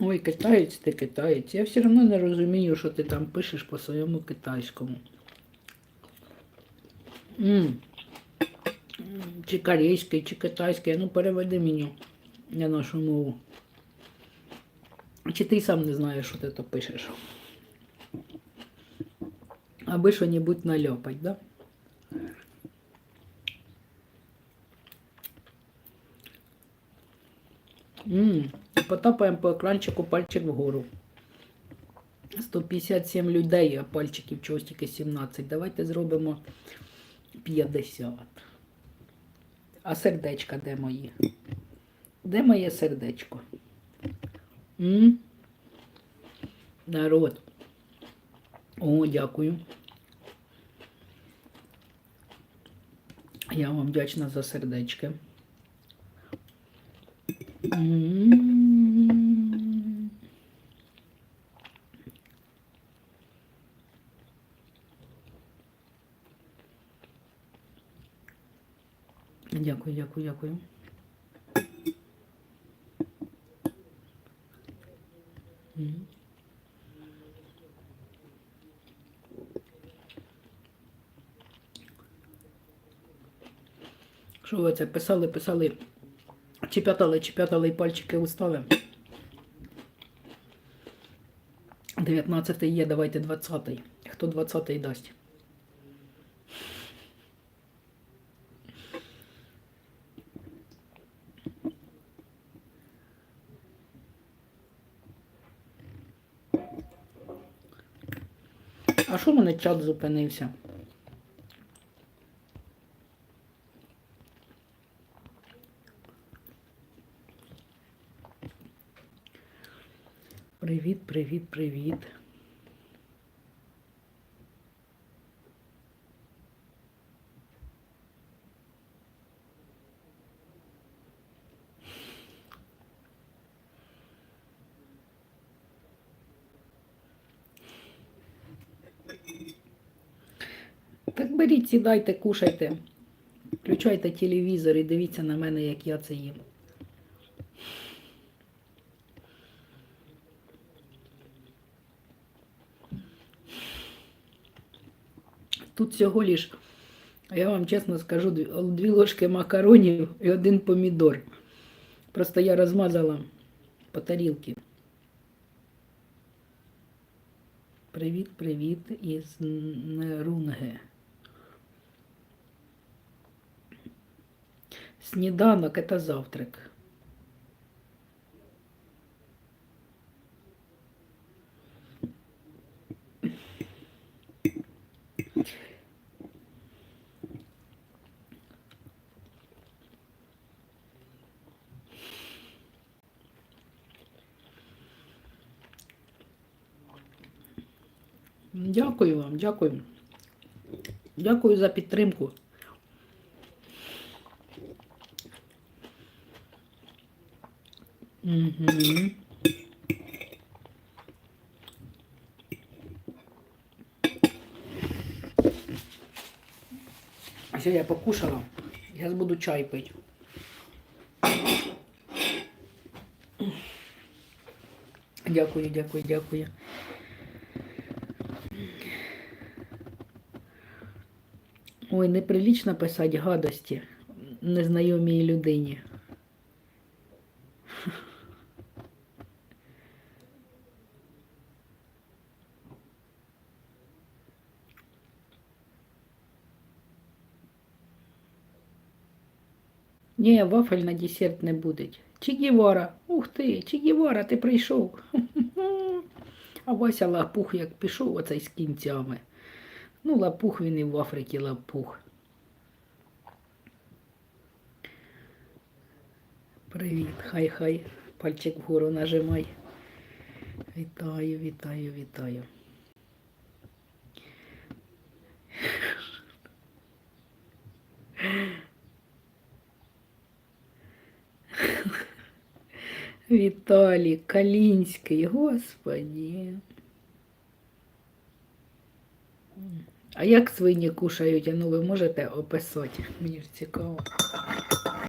Ой, китаєць ти китаєць. Я все одно не розумію, що ти там пишеш по своєму китайському. М. Чи корейський, чи китайський. Ну переведи мені на нашу мову. Чи ти сам не знаєш, що ти то пишеш? Аби що-небудь наляпать, да? М, Потапаємо по екранчику пальчик вгору. 157 людей, а пальчиків чогось тільки 17. Давайте зробимо 50. А сердечка де мої? Де моє сердечко? М? Народ. О, дякую. Я вам вдячна за сердечки. Дякую, дякую, дякую. Що ви це писали, писали, чи п'ятали, чи п'ятали і пальчики устави? 19 є, давайте 20. Хто 20 дасть? А що мене чат зупинився? Привіт, привіт, привіт. Так беріть, сідайте, кушайте, включайте телевізор і дивіться на мене, як я це їм. Тут всього лиш, я вам чесно скажу, дві, ложки макаронів і один помідор. Просто я розмазала по тарілці. Привіт, привіт із Нерунге. Сніданок это завтрак. Дякую вам, дякую. Дякую за підтримку. Угу. Все, я покушала. Зараз буду чай пити. Дякую, дякую, дякую. Ой, неприлічно писати гадості незнайомій людині. Ні, вафель на десерт не буде. Чігівара, ух ти, Чігівара, ти прийшов. А Вася лапух як пішов оцей з кінцями. Ну, лапух він і в Африці лапух. Привіт, хай хай. Пальчик вгору нажимай. Вітаю, вітаю, вітаю. Віталій Калінський, господі. А як свині кушають? А ну ви можете описати? Мені ж цікаво.